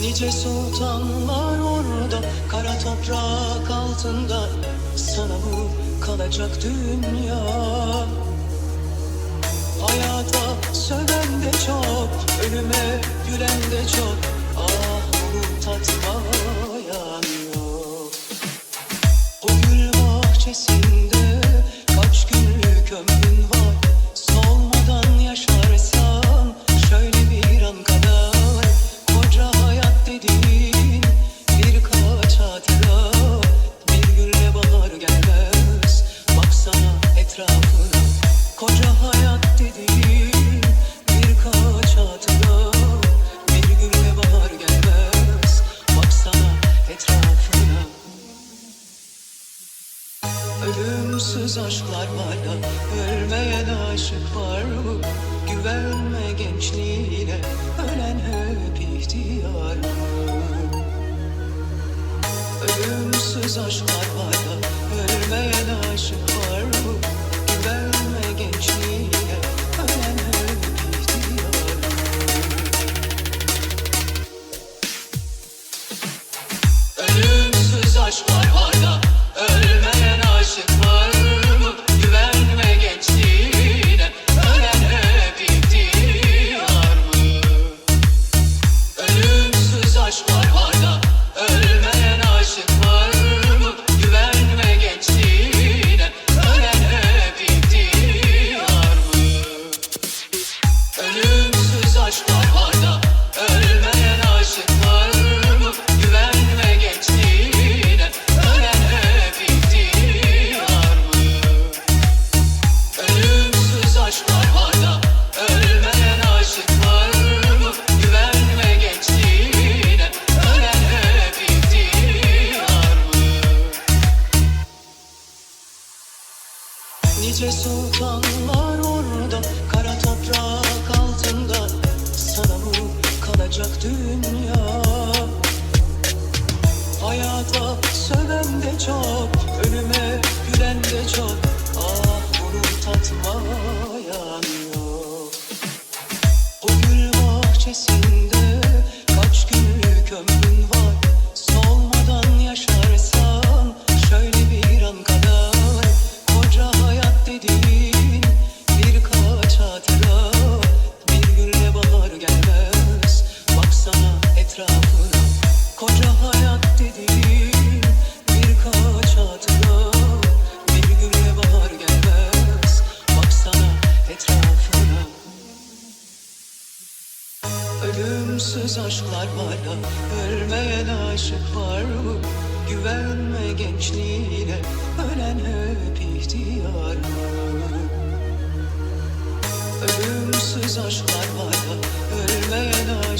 Nice sultanlar orada Kara toprak altında. Sana mı kalacak dünya. Hayata söven de çok Ölüme gülen de çok Ölümsüz aşklar da ölmeyen aşık var mı? Güvenme gençliğine ölen hep ihtiyar? Ölümsüz aşklar da ölmeyen aşık var mı? Nice sultanlar orada Kara toprak altında. Sana mı kalacak dünya. Hayata söven de çok Ölüme gülen de çok. Ah bunu tatmayan yok? O gül bahçesinde kaç günlük ömrün Ölümsüz aşklar da ölmeyen aşık var mı? Güvenme gençliğine ölen hep ihtiyar? Ölümsüz aşklar da ölmeyen